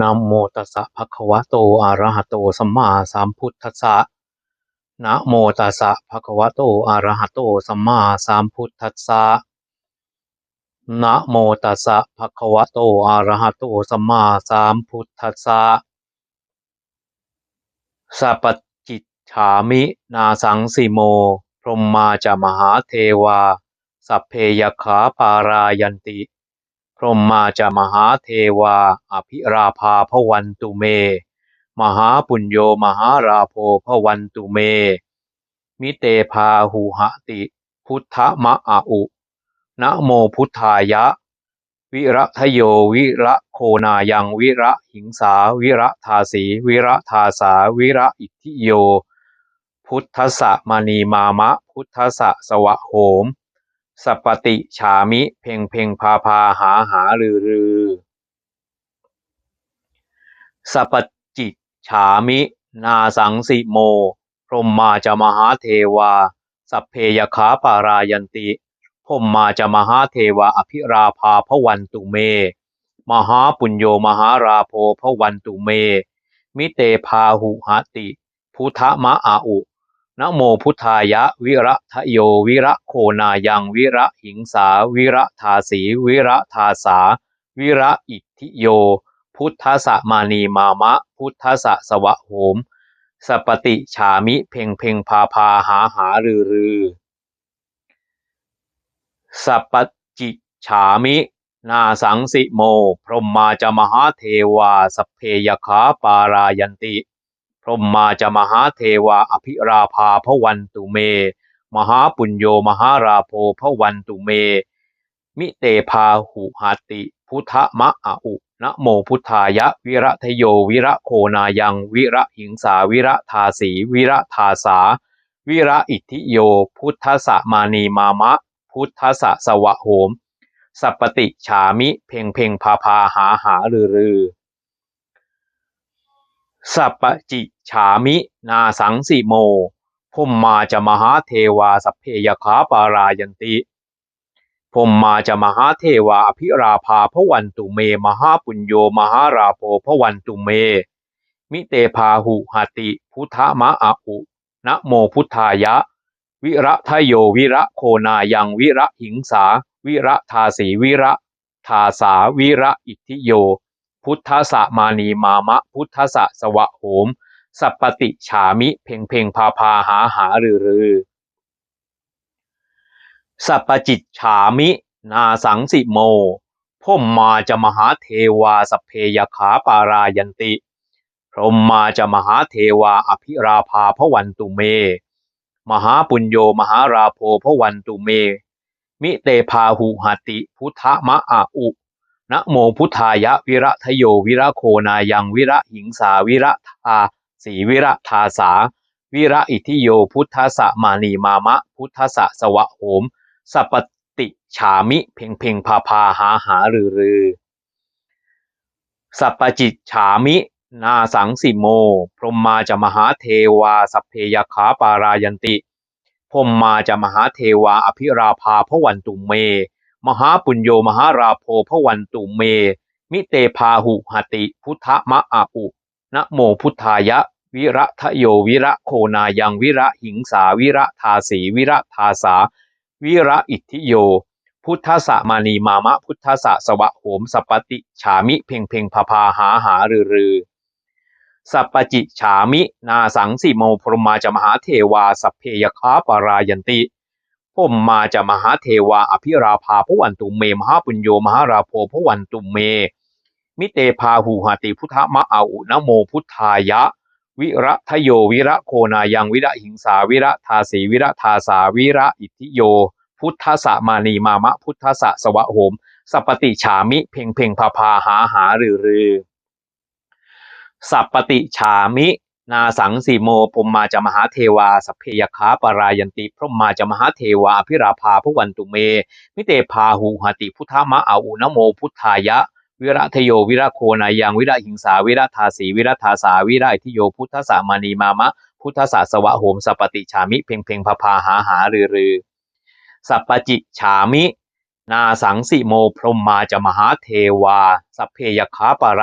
นะโมตัสสะภะคะวะโตอะระหะโตสัมมาสัมพุทธัสสะนะโมตัสสะภะคะวะโตอะระหะโตสัมมาสัมพุทธัสสะนะโมตัสสะภะคะวะโตอะระหะโตสัมมาสัมพุทธัสสะสัพจิตฉามินาสังสิโม พรหมาจะมหาเทวา สัพเพยขาปารายันติ รหมาจะมหาเทวา อภิราภาพวันตุเม มหาปุญโยมหาราโภพวันตุเม มิเตพาหูหติ พุทธมะอาอุนะโมพุทธายะ วิระทโยวิระโคนายังวิระหิงสาวิระทาสีวิระทาสาวิระอิทธิโย พุทธสะมณีมามะ พุทธสะสวะโหม สัปติฉามิ เพ่งเพ่งพาพาหาหารือรือสัปจิฉามิ นาสังสิโม พรหมาจะมหาเทวา สัพเพยขาปารายันติพรหมาจะมหาเทวาอภิราภาพวันตุเม มหาปุญโยมหาราโพพวันตุเม มิเตพาหุหติ พุทธมะอาอุ นะโมพุทธายะ วิระทะโยวิระโคนายังวิระหิงสา วิระทาสีวิระทาสา วิระอิทธิโย พุทธสะมานีมามะ พุทธสะสวะโหมสปติฉามิเพ่งเพ่งพาพาหาหารือรือสัปจิฉามินาสังสิโม พรหมาจะมหาเทวาสเพยขาปารายันติ พรหมาจะมหาเทวาอภิราภาพวันตุเม มหาปุญโยมหาราโพพวันตุเม มิเตพาหุหาติ พุทธมะอาอุนะโมพุทธายะ วิระทโยวิระโคนายังวิระหิงสาวิระทาสีวิระทาสา วิระอิทธิโย พุทธสะมานีมามะ พุทธสะสวะโหม สัปปติฉามิ เพ่งเพ่งพาพาหาหารือรือ สัปจิฉามินาสังสิโมพมมาจะมหาเทวาสัพเพยขาปารายันติพมมาจะมหาเทวาอภิราภาพวันตุเม มหาปุญโยมหาราโภพวันตุเม มิเตพาหุหติ พุทธมะอาอุนะโมพุทธายะ วิระทโยวิระโคนายังวิระหิงสา วิระทาสีวิระทาสาวิระอิทธิโย พุทธสะมานีมามะ พุทธสะสวะโหม สัปปติฉามิ เพ่งเพ่งพาพาหาหารือรือสัปปจิตฉามิ นาสังสิโมพ่มมาจะมหาเทวาสเพยขาปารายันติ พรมมาจะมหาเทวาอภิราภาพวันตุเม มหาปุญโยมหาราโพพวันตุเม มิเตพาหุหติ พุทธมะอาอุ นะโมพุทธายะวิระทโยวิระโคนายังวิระหิงสาวิระทาสีวิระทาสา วิระอิทิโยพุทธสะมานีมามะ พุทธสะสวะโหมสัปติฉามิเพ่งเพ่งพาพาหาหารือรือสัปจิตฉามินาสังสิโม พรหมาจะมหาเทวาสัพเพยขาปารายันติพรหมาจะมหาเทวาอภิราภาพวันตุเม มหาปุญโยมหาราโพพวันตุเม มิเตพาหุหติ พุทธมะอาอุนะโมพุทธายะ วิระทะโยวิระโคนายังวิระหิงสาวิระทาสีวิระทาสา วิระอิทธิโย พุทธสะมานีมามะพุทธสะสวะโหมสปติฉามิเพ่งเพ่งพาพาหาหารือรือสัปจิฉามิ นาสังสิโมพรหมาจะมหาเทวาสัพเพยคาปรายันติ พมมาจะมหาเทวาอภิราภาพวันตุเม มหาปุญโยมหาราโพพวันตุเม มิเตพาหูหติพุทธมะอาอุนโมพุทธายะ วิระทโยวิระโคนายังวิระหิงสาวิระทาสีวิระทาสาวิระอิทธิโย พุทธสะมานีมามะพุทธสะสวะโหมสัปติฉามิเพ่งเพ่งพาพาหาหารือรือสัปติฉามิ นาสังสีโมพมมาจะมหาเทวาสัพเพยคาปารายันติพรหมาจะมหาเทวาอภิราภาพวันตุเม มิเตพาหูหติพุทธมะอาอุนโมพุทธายะ วิระทโยวิระโคนายังวิระหิงสาวิระทาสีวิระทาสาวิระทิโยพุทธสามานีมามะ พุทธสาสวะโหมสัปติฉามิเพ่งเพ่งพาพาหาหารือรือสัปปจิฉามิ นาสังสิโมพรหมาจะมหาเทวา สัพเพยคาปารา